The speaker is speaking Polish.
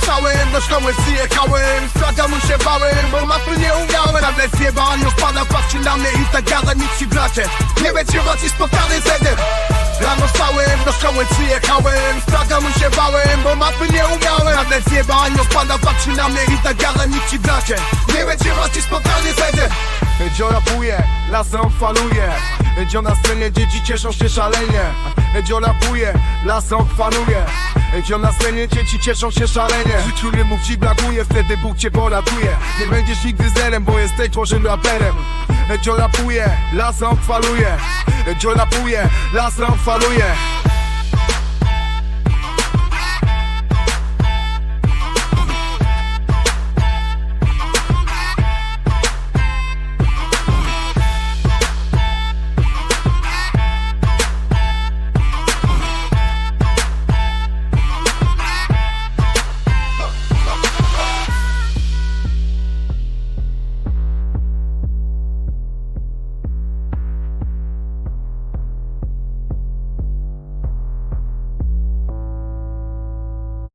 Wstałem, do szkoły przyjechałem Sprawdzał mu się bałem, bo mapy nie umiałem. Nagle zjeba, nie wpada, patrzy na mnie i tak gada nic ci bracie. Nie będzie macie spotkany zedem Rano wstałem, do szkoły przyjechałem Sprawdzał mu się bałem, bo mapy nie umiałem. Nagle zjeba, nie wpada, patrzy na mnie i tak gada nic ci bracie. Nie będzie macie spotkany zedem Edzio rapuje, lasem faluje Edzio na scenie dzieci cieszą się szalenie. Edzio rapuje, lasem faluje Edzio na scenie dzieci cieszą się szalenie. Życiu rymów ci brakuje, wtedy Bóg cię poratuje. Nie będziesz nigdy zerem, bo jesteś tworzym raperem. Edzio rapuje, lasem faluje Edzio rapuje, lasem faluje